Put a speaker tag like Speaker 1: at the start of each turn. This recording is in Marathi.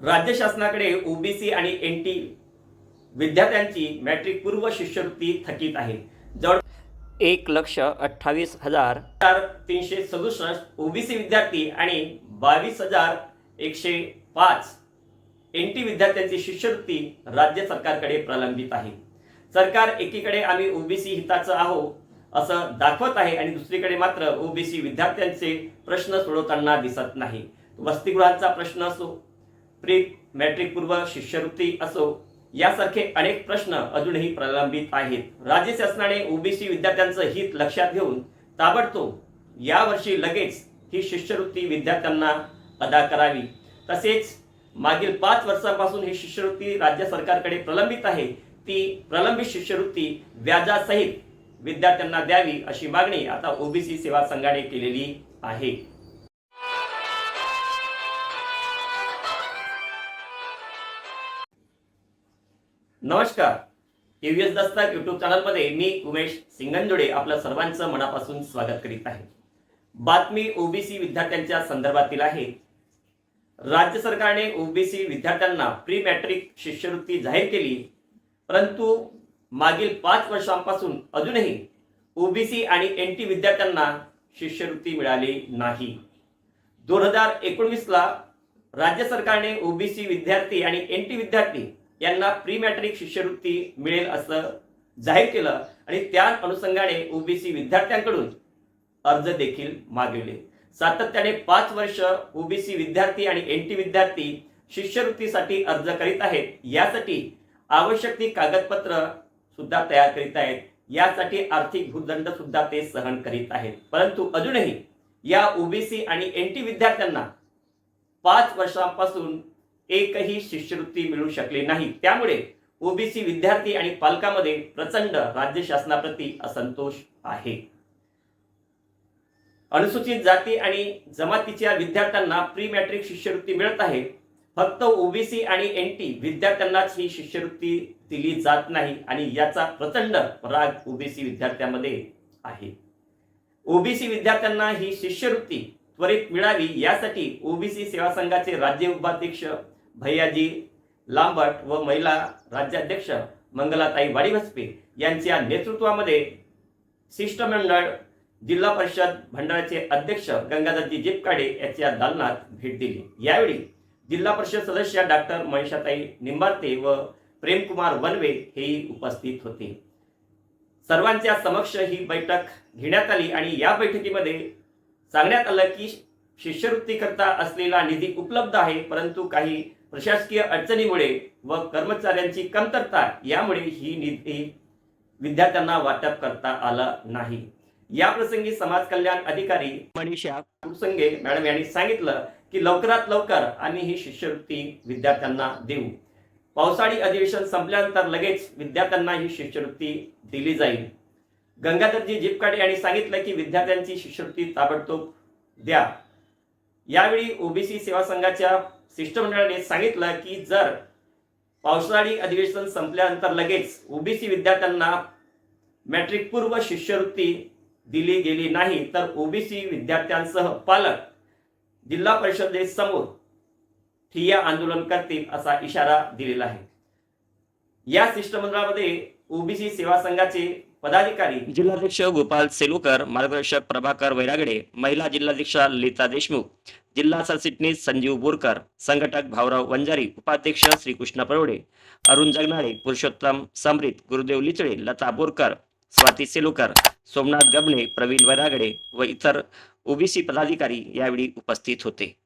Speaker 1: राज्य शासनाकडे ओबीसी आणि एन टी विद्यार्थ्यांची मॅट्रिक पूर्व शिष्यवृत्ती थकीत आहे. जवळ
Speaker 2: एक लक्ष अठ्ठावीस हजार
Speaker 1: चार तीनशे सदुसष्ट ओबीसी विद्यार्थी आणि बावीस हजार एकशे पाच एन टी विद्यार्थ्यांची शिष्यवृत्ती राज्य सरकारकडे प्रलंबित आहे. सरकार एकीकडे आम्ही ओबीसी हिताचं आहो असं दाखवत आहे आणि दुसरीकडे मात्र ओबीसी विद्यार्थ्यांचे प्रश्न सोडवताना दिसत नाही. वसतिगृहांचा प्रश्न असो प्री मॅट्रिक पूर्व शिष्यवृत्ती असो यासारखे अनेक प्रश्न अजूनही प्रलंबित आहेत. राज्य शासनाने ओबीसी विद्यार्थ्यांचं हित लक्षात घेऊन ताबडतोब यावर्षी लगेच ही शिष्यवृत्ती विद्यार्थ्यांना अदा करावी. तसेच मागील पाच वर्षांपासून ही शिष्यवृत्ती राज्य सरकारकडे प्रलंबित आहे. ती प्रलंबित शिष्यवृत्ती व्याजासहित विद्यार्थ्यांना द्यावी अशी मागणी आता ओबीसी सेवा संघाने केलेली आहे. नमस्कार. टीव्हीएस दस्तक युट्यूब चॅनलमध्ये मी उमेश सिंगनजोडे आपलं सर्वांचं मनापासून स्वागत करीत आहे. बातमी ओबीसी विद्यार्थ्यांच्या संदर्भातील आहे. राज्य सरकारने ओबीसी विद्यार्थ्यांना प्री मॅट्रिक शिष्यवृत्ती जाहीर केली. परंतु मागील पाच वर्षांपासून अजूनही ओबीसी आणि एन टी विद्यार्थ्यांना शिष्यवृत्ती मिळाली नाही. दोन हजार एकोणवीसला राज्य सरकारने ओबीसी विद्यार्थी आणि एन टी विद्यार्थी यांना प्री मॅट्रिक शिष्यवृत्ती मिळेल असं जाहीर केलं आणि त्या अनुषंगाने ओबीसी विद्यार्थ्यांकडून अर्ज देखील मागविले. सातत्याने पाच वर्ष ओबीसी विद्यार्थी आणि एन टी विद्यार्थी शिष्यवृत्तीसाठी अर्ज करीत आहेत यासाठी आवश्यक ती कागदपत्र सुद्धा तयार करीत आहेत यासाठी आर्थिक भूदंड सुद्धा ते सहन करीत आहेत. परंतु अजूनही या ओबीसी आणि एन टी विद्यार्थ्यांना पाच वर्षांपासून एकही शिष्यवृत्ती मिळू शकली नाही. त्यामुळे ओबीसी विद्यार्थी आणि पालकामध्ये प्रचंड राज्य शासनाप्रती असंतोष आहे. अनुसूचित जाती आणि जमातीच्या विद्यार्थ्यांना प्री मॅट्रिक शिष्यवृत्ती मिळत आहे. फक्त ओबीसी आणि एन टी विद्यार्थ्यांनाच ही शिष्यवृत्ती दिली जात नाही आणि याचा प्रचंड राग ओबीसी विद्यार्थ्यांमध्ये आहे. ओबीसी विद्यार्थ्यांना ही शिष्यवृत्ती त्वरित मिळावी यासाठी ओबीसी सेवा संघाचे राज्य उपाध्यक्ष भैयाजी लांबट व महिला राज्याध्यक्ष मंगलाताई वाडीभस्पे यांच्या नेतृत्वामध्ये शिष्टमंडळ जिल्हा परिषद भंडाराचे अध्यक्ष गंगाधरजी जिपकाडे यांच्या दालनात भेट दिली. यावेळी जिल्हा परिषद सदस्य डॉक्टर मनीषाताई निंबार्ते व प्रेमकुमार वनवे हेही उपस्थित होते. सर्वांच्या समक्ष ही बैठक घेण्यात आली आणि या बैठकीमध्ये सांगण्यात आलं की शिष्यवृत्तीकरता असलेला निधी उपलब्ध आहे परंतु काही प्रशासकीय अडचणीमुळे व कर्मचाऱ्यांची कमतरता यामुळे ही निधी विद्यार्थ्यांना वाटप करता आला नाही. या प्रसंगी समाज कल्याण अधिकारी
Speaker 2: मनीषा
Speaker 1: कुरसंगे मॅडम यांनी सांगितलं की लवकरात लवकर आम्ही ही शिष्यवृत्ती विद्यार्थ्यांना देऊ. पावसाळी अधिवेशन संपल्यानंतर लगेच विद्यार्थ्यांना ही शिष्यवृत्ती दिली जाईल. गंगाधरजी जिपकाडे यांनी सांगितलं की विद्यार्थ्यांची शिष्यवृत्ती ताबडतोब द्या. यावेळी ओबीसी सेवा संघाच्या शिष्टमंडळाने सांगितलं की जर पावसाळी अधिवेशन संपल्यानंतर लगेच ओबीसी विद्यार्थ्यांना मॅट्रिक पूर्व शिष्यवृत्ती दिली गेली नाही तर ओबीसी विद्यार्थ्यांसह पालक जिल्हा परिषदेसमोर ठिय्या आंदोलन करतील असा इशारा दिलेला आहे. या शिष्टमंडळामध्ये ओबीसी सेवा संघाचे पदाधिकारी
Speaker 2: जिल्हाध्यक्ष गोपाल सेलुकर मार्गदर्शक प्रभाकर वैरागडे महिला जिल्हाध्यक्षा लिता देशमुख जिल्हा सरचिटणीस संजीव बोरकर संघटक भाऊराव वंजारी उपाध्यक्ष श्रीकृष्ण परवडे अरुण जगनाळे पुरुषोत्तम समृत गुरुदेव लिचळे लता बोरकर स्वाती सेलुकर सोमनाथ गबणे प्रवीण वैरागडे व इतर ओबीसी पदाधिकारी यावेळी उपस्थित होते.